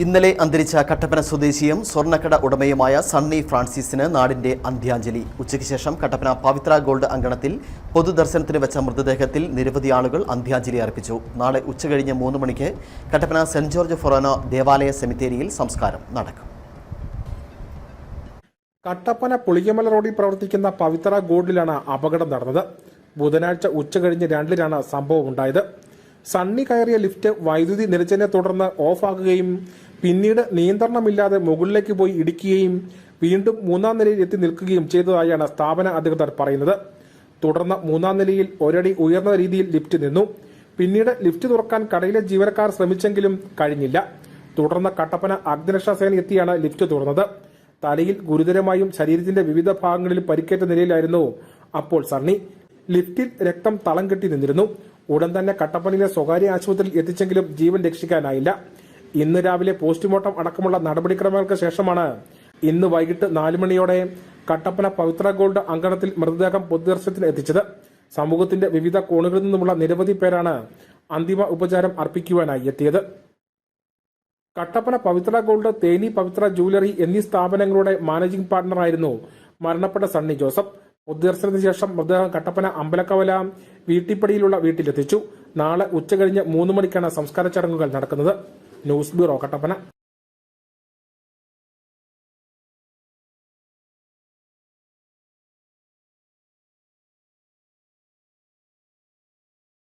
ഇന്നലെ അന്തരിച്ച കട്ടപ്പന സ്വദേശിയും സ്വർണക്കട ഉടമയുമായ സണ്ണി ഫ്രാൻസിസിന് നാടിന്റെ അന്ത്യാഞ്ജലി. ഉച്ചയ്ക്ക് ശേഷം കട്ടപ്പന പവിത്ര ഗോൾഡ് അങ്കണത്തിൽ പൊതുദർശനത്തിന് വെച്ച മൃതദേഹത്തിൽ നിരവധി ആളുകൾ അന്ത്യാഞ്ജലി അർപ്പിച്ചു. നാളെ ഉച്ചകഴിഞ്ഞ് മൂന്ന് മണിക്ക് കട്ടപ്പന സെന്റ് ജോർജ് ഫൊറോനോ ദേവാലയ സെമിത്തേരിയിൽ സംസ്കാരം നടക്കും. കട്ടപ്പന പുളിയമല റോഡിൽ പ്രവർത്തിക്കുന്ന പവിത്ര ഗോൾഡിലാണ് അപകടം നടന്നത്. ബുധനാഴ്ച ഉച്ചകഴിഞ്ഞ് രണ്ടിലാണ് സംഭവം ഉണ്ടായത്. സണ്ണി കയറിയ ലിഫ്റ്റ് വൈദ്യുതി നിലച്ചതിനെ തുടർന്ന് ഓഫാക്കുകയും പിന്നീട് നിയന്ത്രണമില്ലാതെ മുകളിലേക്ക് പോയി ഇടിക്കുകയും വീണ്ടും മൂന്നാം നിലയിൽ എത്തി നിൽക്കുകയും ചെയ്തതായാണ് സ്ഥാപന അധികൃതർ പറയുന്നത്. തുടർന്ന് മൂന്നാം നിലയിൽ ഒരടി ഉയർന്ന രീതിയിൽ ലിഫ്റ്റ് നിന്നു. പിന്നീട് ലിഫ്റ്റ് തുറക്കാൻ കടയിലെ ജീവനക്കാർ ശ്രമിച്ചെങ്കിലും കഴിഞ്ഞില്ല. തുടർന്ന് കട്ടപ്പന അഗ്നിരക്ഷാ സേന എത്തിയാണ് ലിഫ്റ്റ് തുറന്നത്. തലയിൽ ഗുരുതരമായും ശരീരത്തിന്റെ വിവിധ ഭാഗങ്ങളിൽ പരിക്കേറ്റ നിലയിലായിരുന്നു അപ്പോൾ സണ്ണി. ലിഫ്റ്റിൽ രക്തം തളം കെട്ടി നിന്നിരുന്നു. ഉടൻ തന്നെ കട്ടപ്പനയിലെ സ്വകാര്യ ആശുപത്രിയിൽ എത്തിച്ചെങ്കിലും ജീവൻ രക്ഷിക്കാനായില്ല. ഇന്ന് രാവിലെ പോസ്റ്റ്മോർട്ടം അടക്കമുള്ള നടപടിക്രമങ്ങൾക്ക് ശേഷമാണ് ഇന്ന് വൈകിട്ട് നാലുമണിയോടെ കട്ടപ്പന പവിത്ര ഗോൾഡ് അങ്കണത്തിൽ മൃതദേഹം പൊതുദർശനത്തിന് എത്തിച്ചത്. സമൂഹത്തിന്റെ വിവിധ കോണുകളിൽ നിന്നുമുള്ള നിരവധി പേരാണ് അന്തിമ ഉപചാരം അർപ്പിക്കുവാനായി എത്തിയത്. കട്ടപ്പന പവിത്ര ഗോൾഡ് തേനി പവിത്ര ജൂവലറി എന്നീ സ്ഥാപനങ്ങളുടെ മാനേജിംഗ് പാർട്ണറായിരുന്നു മരണപ്പെട്ട സണ്ണി ജോസഫ്. പൊതുദർശനത്തിന് ശേഷം മൃതദേഹം കട്ടപ്പന അമ്പലക്കവല വീട്ടിപ്പടിയിലുള്ള വീട്ടിലെത്തിച്ചു. നാളെ ഉച്ചകഴിഞ്ഞ് മൂന്ന് മണിക്കാണ് സംസ്കാര ചടങ്ങുകൾ നടക്കുന്നത്. News bureau Kattappana.